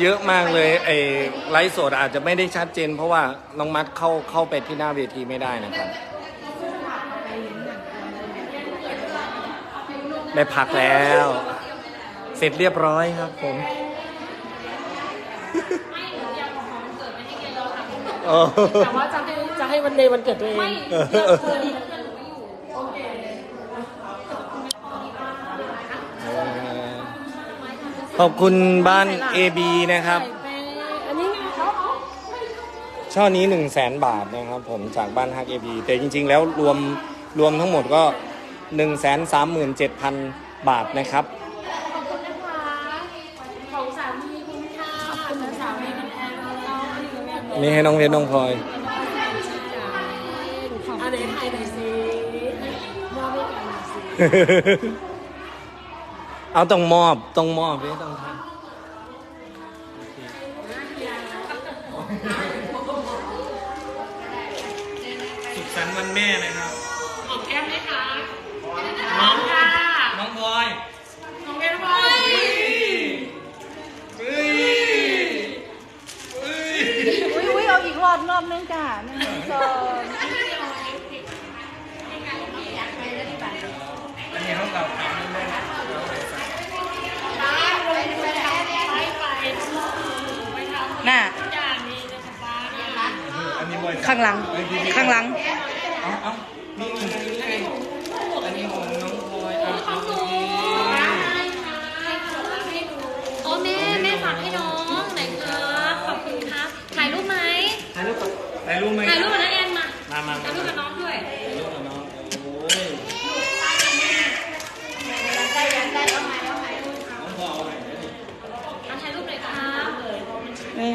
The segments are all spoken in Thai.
เยอะมากเลยไอ้ไลฟ์สดอาจจะไม่ได้ชัดเจน เพราะว่าน้องมัดเข้าเข้าไปที่หน้าเวทีไม่ได้นะครับ ได้พักแล้ว เสร็จเรียบร้อยครับผมเออแต่ว่าจะให้จะให้วันเดย์วันเกิดตัวเอง ขอบคุณบ้าน AB นะครับ อันนี้ไงเขาเอาช่อนี้ 1 0 0 0 0แสนบาทนะครับผมจากบ้านฮัก AB แต่จริง ๆ แล้วรวมรวมทั้งหมดก็ 1 3 7 0 0 0 บาทนะครับ ขอบคุณนะคะ ของสามีคุณค่ะของสามีคุณแอนเราอันนี้นี่ให้น้องเพชรน้องพลอย อันไหนถ่ายหน่อยสิมอบให้กันหน่อยสิ เอาต้องมอบต้องมอบไม่ต้องทำสุขสันต์วันแม่นะครับหอมแก้มไหมคะน้องค่ะ น้องพลอย น้องแก้มพลอยเฮ้ยเฮ้ยอุ้ยอุ้ยเอาอีกรอบรอบนึงจ้ะหนึ่งสอง อันนี้เขาเก่าถามแม่ น่ะอันนี้บอยข้างหลังข้างหลัง เอาเอานี่อันนี้ของน้องพลอยเอาเอาเอาโอ้แม่แม่ฝากให้น้องไหนครับ ขอบคุณครับ ถ่ายรูปไหมถ่ายรูปถ่ายรูปไหมถ่ายรูปกับน้าแอนมา มามา ถ่ายรูปกับน้องด้วย ถ่ายรูปกับน้องโอ้ยน้องพลอยเอาไหนเนี่ย มาถ่ายรูปหน่อยครับ หนึ่ง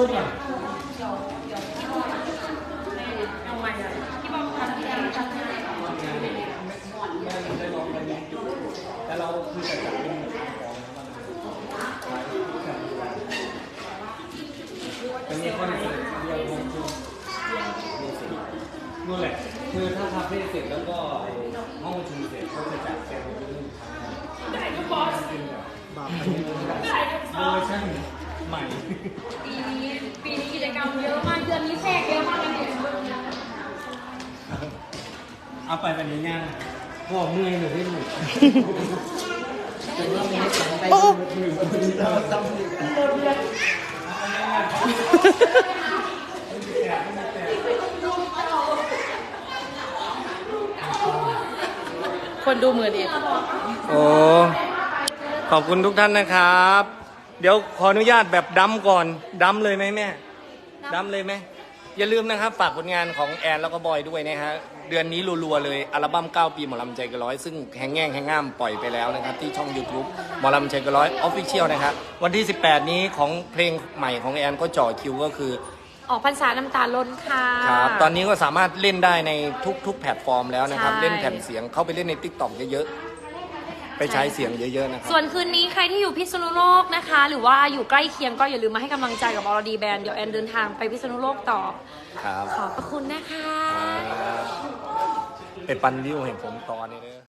ลูกกุ๊กอะแต่เราคือจัดการเรื่องเป็นมีคอนเสิร์ตเดียวของคุณนู่นแหละ คือถ้าคาเฟ่เสร็จแล้วก็ห้องประชุมเสร็จเขาจะจัดแสงเรื่องได้ทุกบอสบาปอันนี้ได้เวอร์ชันใหม่ ปีนี้ปีนี้กิจกรรมเยอะมากเดือนนี้แทรกเยอะมากเลยเนี่ย เอาไปแบบนี้ง่ายพ่อเมื่อยหรือไม่หนุกโอ้คนดูมือดีโอ้ขอบคุณทุกท่านนะครับ เดี๋ยวขออนุญาตแบบดัมก่อนดัมเลยไหมแม่ดัมเลยไหม อย่าลืมนะครับฝากผลงานของแอนแล้วก็บอยด้วยนะฮะเดือนนี้รัวๆเลยอัลบั้ม 9 ปีหมอลำใจเกนร้อย ซึ่งแหงแง่งแหงง่ามปล่อยไปแล้วนะครับ ที่ช่อง YouTube หมอลำใจเกนร้อยออฟฟิเชียลนะครับ วันที่ 18 นี้ของเพลงใหม่ของแอนก็จ่อคิวก็คือ ออกพรรษาน้ำตาล้นค่ะ ครับตอนนี้ก็สามารถเล่นได้ในทุกๆ แพลตฟอร์มแล้วนะครับ ใช่ เล่นแผ่นเสียงเข้าไปเล่นใน t ิ k t o k เยอะๆ ไปใช้เสียงเยอะๆนะครับส่วนคืนนี้ใครที่อยู่พิษณุโลกนะคะ หรือว่าอยู่ใกล้เคียงก็อย่าลืมมาให้กำลังใจกับอรดีแบนด์เดี๋ยวแอนเดินทางไปพิษณุโลกต่อ ครับขอบพระคุณนะคะ ไปปันวิวเห็นผมตอนนี้เลย